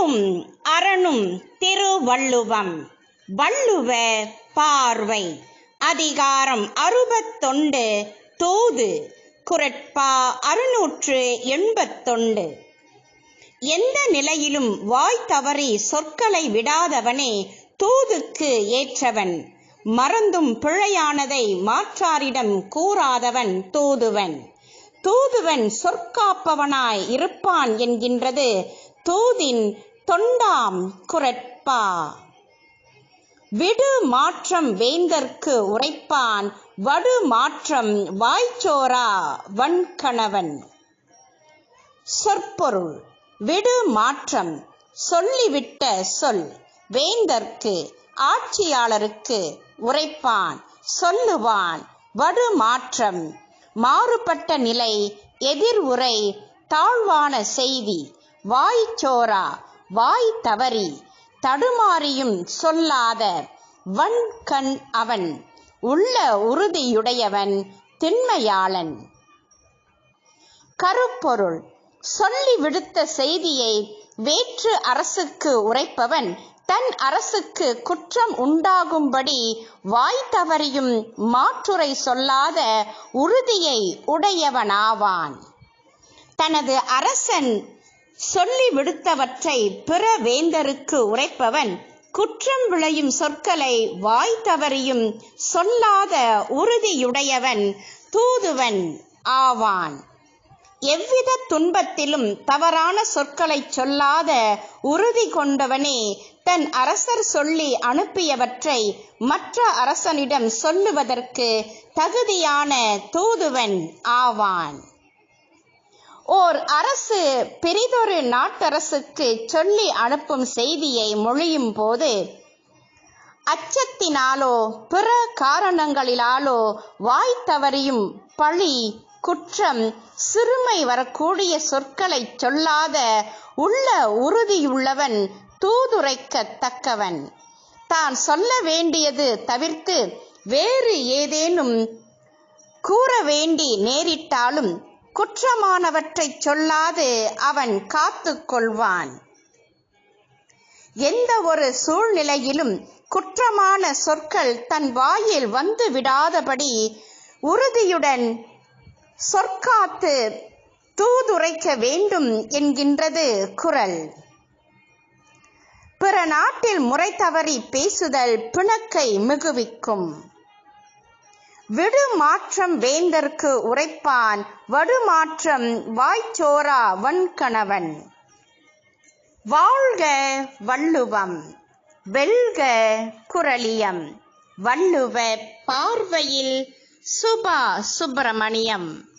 அறமும் அறனும் திருவள்ளுவம். வள்ளுவ பார்வை. அதிகாரம் அறுபத்தொண்டு. தூது. குரட்பா அறுநூற்று எண்பத்தொண்டு. எந்த நிலையிலும் வாய் தவறி சொற்களை விடாதவனே தூதுக்கு ஏற்றவன். மறந்தும் பிழையானதை மாற்றாரிடம் கூறாதவன் தூதுவன். தூதுவன் சொற்காப்பவனாய் இருப்பான் என்கின்றது தூதின் தொண்டாம் குரட்பா விடு மாற்றம் வேந்தர்க்கு உரைப்பான் வடு மாற்றம் வாய்ச்சோரா வன்கணவன் சொற்பொருள் விடு மாற்றம் சொல்லிவிட்ட சொல் வேந்தர்க்கு ஆட்சியாளருக்கு உரைப்பான் சொல்லுவான் வடு மாற்றம் மாறுபட்ட நிலை எதிர் உரை தாழ்வான செய்தி வாய்ச்சோரா வாய் தவறி தடுமாறியும் சொல்லாத வன்கண் அவன் உள்ள உறுதியுடையவன் திண்மையாளன். கருப்பொருள் சொல்லி விடுத்த செய்தியை வேற்று அரசுக்கு உரைப்பவன் தன் அரசுக்கு குற்றம் உண்டாகும்படி வாய் தவறியும் மாற்றுரை சொல்லாத உறுதியை உடையவனாவான். தனது அரசன் சொல்லி விடுத்தவற்றை பிற வேந்தருக்கு உரைப்பவன் குற்றம் விளையும் சொற்களை வாய் தவறியும் சொல்லாத உறுதியுடையவன் தூதுவன் ஆவான். எவ்வித துன்பத்திலும் தவறான சொற்களைச் சொல்லாத உறுதி கொண்டவனே தன் அரசர் சொல்லி அனுப்பியவற்றை மற்ற அரசனிடம் சொல்லுவதற்கு தகுதியான தூதுவன் ஆவான். ஓர் அரசு பெரிதொரு நாட்டரசுக்கு சொல்லி அனுப்பும் செய்தியை மொழியும் போது அச்சத்தினாலோ பிற காரணங்களிலாலோ வாய் தவறியும் பழி குற்றம் சிறுமை வரக்கூடிய சொற்களைச் சொல்லாத உள்ள உறுதியுள்ளவன் தூதுரைக்கத்தக்கவன் தான் சொல்ல வேண்டியது தவிர்த்து வேறு ஏதேனும் கூற வேண்டி நேரிட்டாலும் குற்றமானவற்றைச் சொல்லாது அவன் காத்து கொள்வான். எந்த ஒரு சூழ்நிலையிலும் குற்றமான சொற்கள் தன் வாயில் வந்து விடாதபடி உறுதியுடன் சொற்காத்து தூதுரைக்க வேண்டும் என்கின்றது குரல். பிற நாட்டில் முறை தவறி பேசுதல் பிணக்கை மிகுவிக்கும். விடுமாற்றம் வேந்தற்கு வேந்தர்க்கு உரைப்பான் வடுமாற்றம் வாய்ச்சோரா வன்கணவன் வாழ்க வள்ளுவம் வெல்க குரலியம் வள்ளுவ பார்வையில் சுபா சுப்பிரமணியம்.